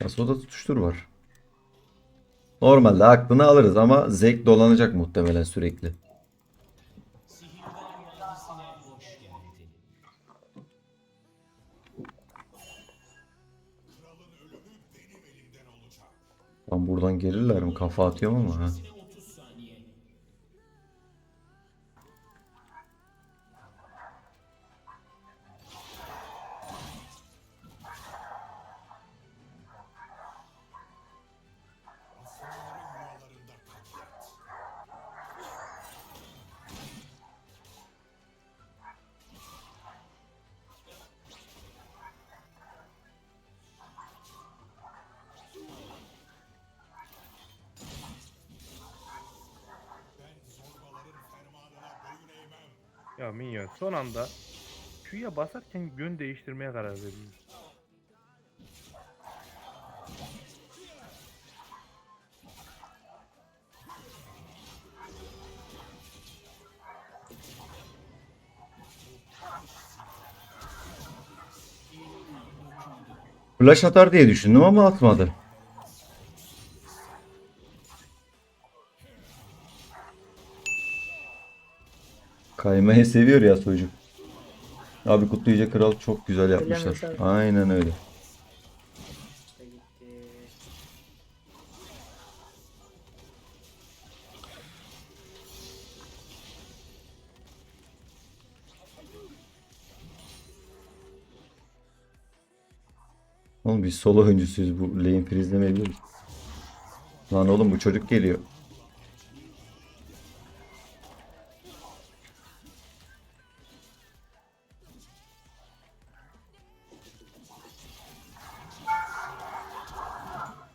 Yasuo'da tutuştur var. Normalde aklını alırız ama zevk dolanacak muhtemelen sürekli. Lan buradan gelirler mi? Kafa atıyorum ama ha. Ya Minyon son anda Q'ya basarken yön değiştirmeye karar veriyor. Flash atar diye düşündüm ama atmadı. Kaymayı seviyor ya çocuk. Abi kutlayacak kral çok güzel yapmışlar. Aynen öyle. Oğlum biz solo oyuncusuyuz bu lane freezelemeyebiliriz. Lan oğlum bu çocuk geliyor.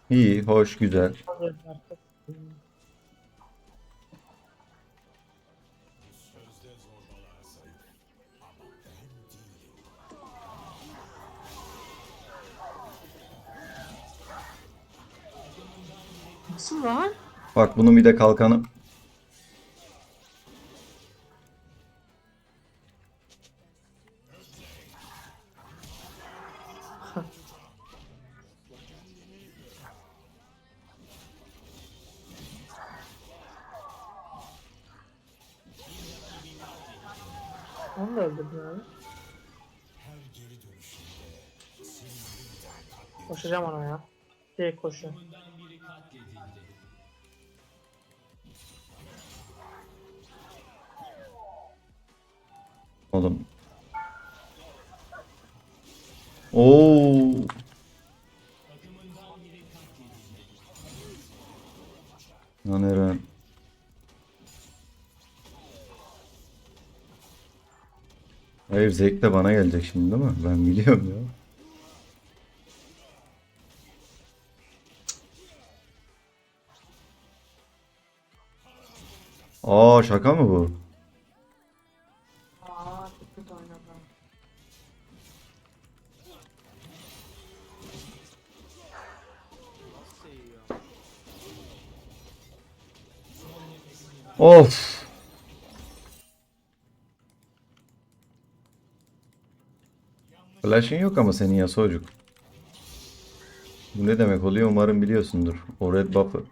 İyi, hoş, güzel. Nasıl lan? Bak bunun bir de kalkanı. Onu da öldürdün abi. Koşacağım ona ya. Direkt koşuyorum. Oğlum. Oo. Hayır zevk de bana gelecek şimdi değil mi? Ben biliyorum ya. Aa şaka mı bu? Of. Flash'ın yok ama senin Yasuo'cuk. Bu ne demek oluyor umarım biliyorsundur. O red buff'ı.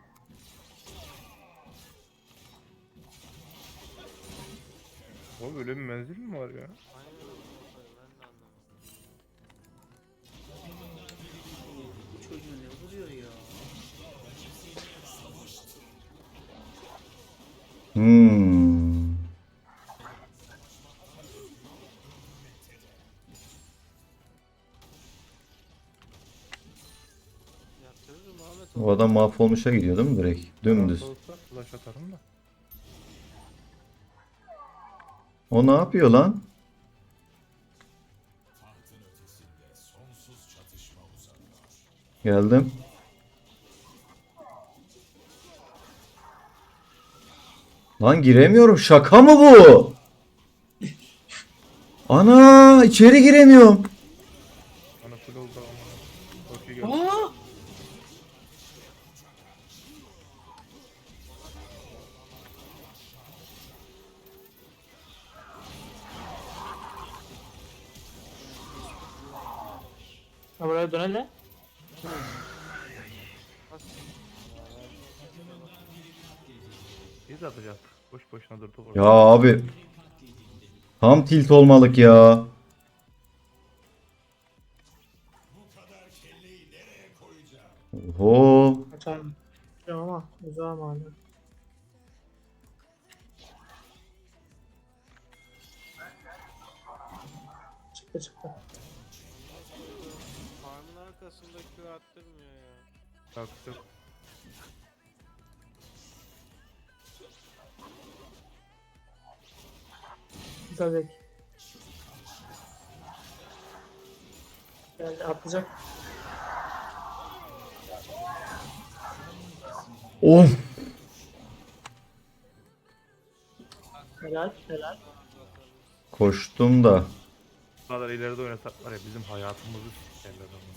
O böyle bir menzil mi var ya? Ya? Hmm. O adam mahvolmuşa gidiyor değil mi direkt? Dümdüz. Flash atarım da. O ne yapıyor lan? Geldim. Lan giremiyorum. Şaka mı bu? Ana içeri giremiyorum. Bana full oldu ama. Aa! Hele. Biz atacağız. Boş boşuna durduk orada. Ya abi. Tam tilt olmalık ya. Güzel Geldi atlayacak. Of. Helal helal. Koştum da. Bu kadar ileride oynasak var ya bizim hayatımızı sikerler ama.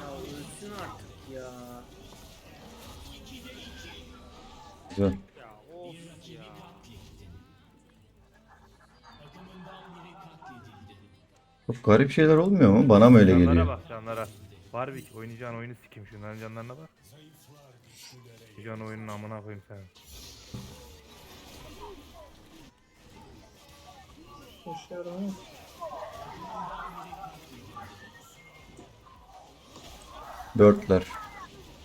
Ya ölsün artık ya. Güzel. Çok garip şeyler olmuyor mu? Bana mı öyle Canlara geliyor? bak canlara. Warwick oynayacağın oyunu sikeyim şunların canlarına bak. Oynayacağın oyunun amına koyayım sen. Ama. Dörtler.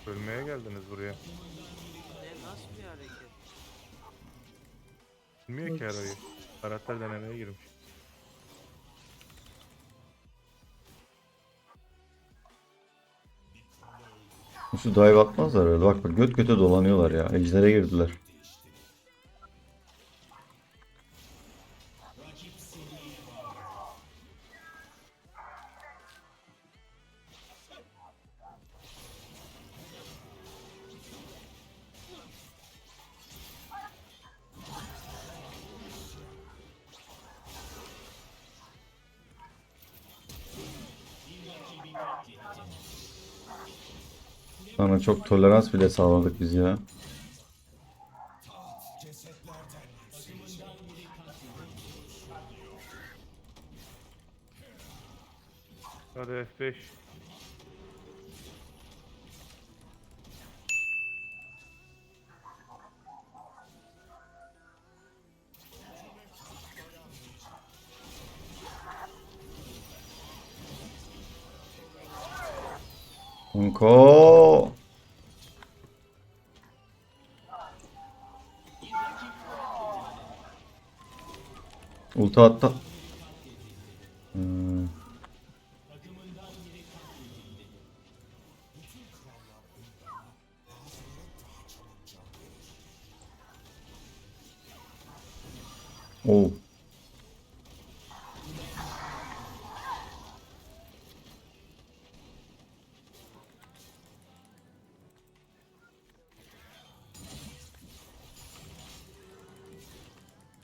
Ölmeye geldiniz buraya. Ne nasıl bir hareket? Bilmiyor ki arayı. Karakter denemeye girmiş. Şu dive atmazlar öyle. Bak bak göt göte dolanıyorlar ya. Ejder'e girdiler. Sana çok tolerans bile sağladık biz ya. Hadi F5. Ulti attı. Hmm.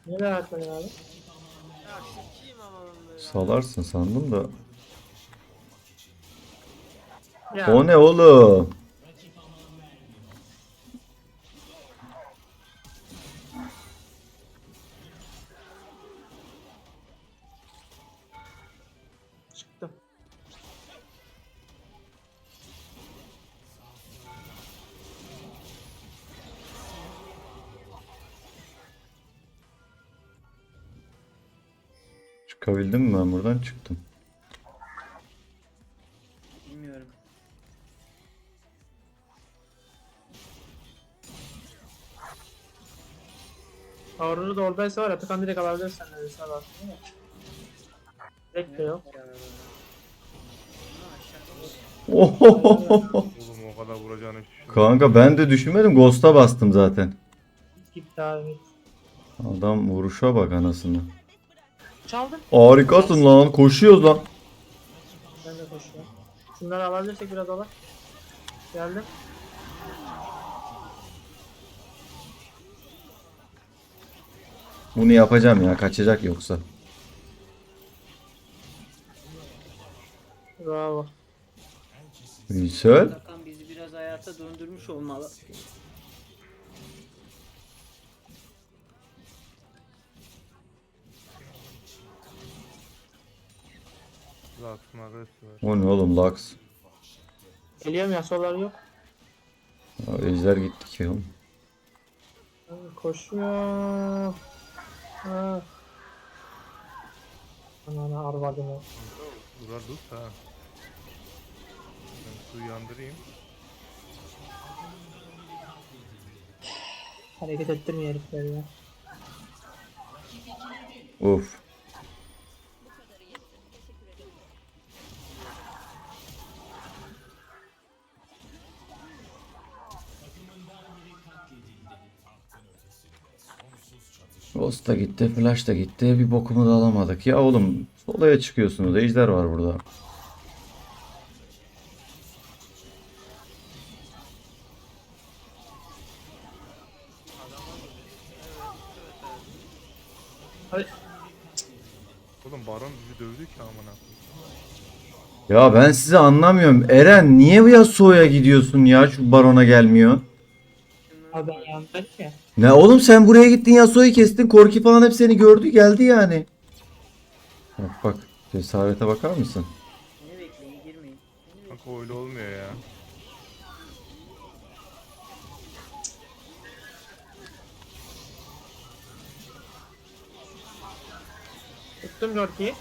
Ne merak abi? Salarsın sandım da. Ya O ne oğlum? Çıkabildim mi ben buradan çıktım. Bilmiyorum. Aurora da oradaysa var ya Atakan direkt alabilirsen neredeyse bak. Direkt de yok. Ohohoho. Oğlum o kadar vuracağını hiç düşünmedim. Kanka ben de düşünmedim. Ghost'a bastım zaten. Gitti abi. git. Adam vuruşa bak anasını. Çaldım. Harikasın lan. Koşuyoruz lan. Ben de koşuyorum. Şunları alabilirsek biraz alır. Geldim. Bunu yapacağım ya. Kaçacak yoksa. Bravo. Güzel. Hakan bizi biraz hayata döndürmüş olmalı. Agresif var. O ne oğlum Lux? Geliyorum ya soruları yok. Ejder gitti ki oğlum. Koşuyor. Ha. Ana ana arvadım o. Durar dur ha. Ben suyu yandırayım. Hareket ettirmiyor herifler ya. Of. Ghost da gitti, Flash da gitti. Bir bokumu da alamadık. Ya oğlum, solaya çıkıyorsunuz. Ejder var burada. Hadi. Oğlum baron bizi dövdü ki amına. Ya ben sizi anlamıyorum. Eren niye bu Yasuo'ya gidiyorsun ya? Şu barona gelmiyor. Abi ben yandım ya. Ne oğlum sen buraya gittin Yasuo'yu kestin. Korki falan hep seni gördü geldi yani. Bak bak cesarete bakar mısın? Ne bekleyin girmeyin. Kanka öyle olmuyor ya. Tuttum Jorki'yi.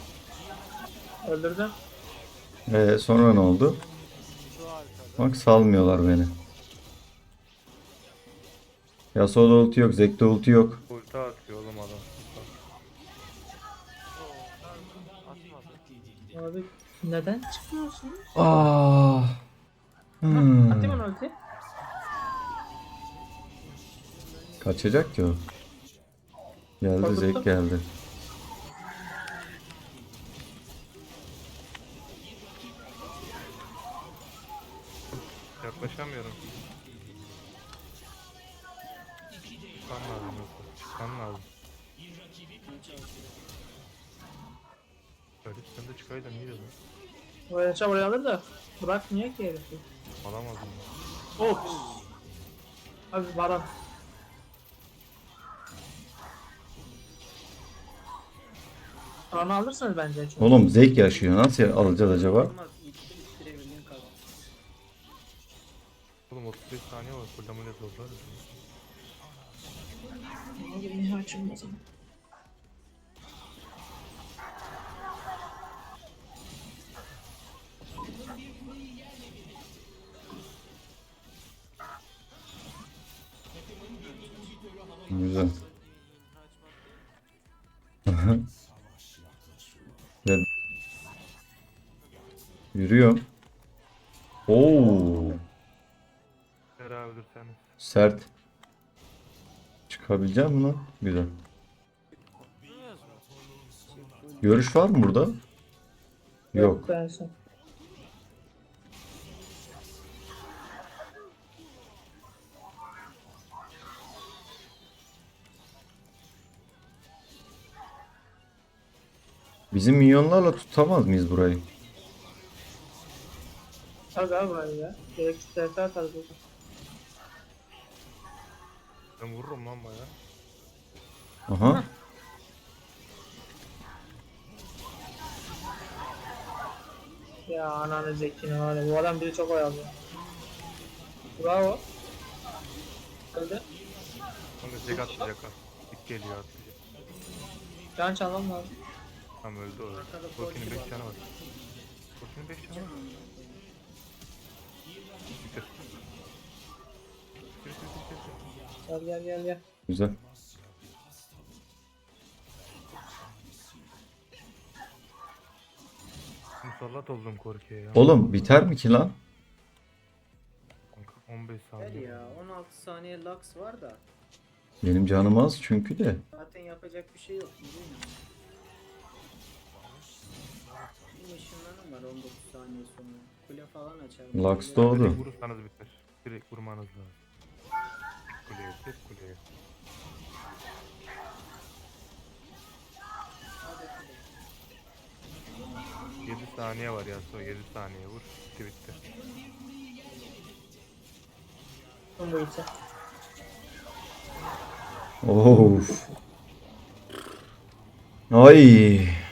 Öldürdüm. Ee, sonra ne oldu? Bak salmıyorlar beni. Yasuo'da ulti yok, Zek'te ulti yok. Ulti atıyor oğlum adam. Abi neden çıkmıyorsun? Aa. Hmm. Atayım onu ulti. Kaçacak ki o. Geldi. Zek geldi. Öyle sen de çıkaydın iyi dedin. O yaşa buraya alır da bırakmıyor ki herifi. Alamazdım. Ops. Abi Baran. Baran'ı alırsınız bence çünkü. Oğlum Zek yaşıyor. Nasıl alacağız acaba? Olmaz. Gittim bitirebildiğin kadar. Oğlum 35 saniye var. Kullamıyla zorlar. Niye açılmaz ama? Güzel. Sert. Çıkabilecek mi lan? Güzel. Görüş var mı burada? Yok. Bizim minyonlarla tutamaz mıyız burayı? Tabii abi ya. Gerekli TF atarız. Ben vururum lan baya. Aha. Ya ananı zekine var ya. Bu adam biri çok oyalıyor. Bravo. Öldü. Kanka tek atlayacak ha. Dik geliyor atlayacak. Can çalmam lazım. Tamam öldü o. Korki'nin Korki 5 var. canı var. Korki'nin 5 canı var. Bitir. Gel gel gel gel. Güzel. Musallat oldum Korki'ye ya. Oğlum biter mi ki lan? Kanka 15 Gel saniye. ya 16 saniye lux var da Benim canım az çünkü de. zaten yapacak bir şey yok. Benim ışınlarım var 19 saniye sonra. Kule falan açar. Lux doğdu. Direkt vurursanız biter. Direkt vurmanız lazım. Kuleye, tek kuleye. Yedi saniye var ya son 7 saniye vur. Bitti bitti. Son bu ise. Of. Ay.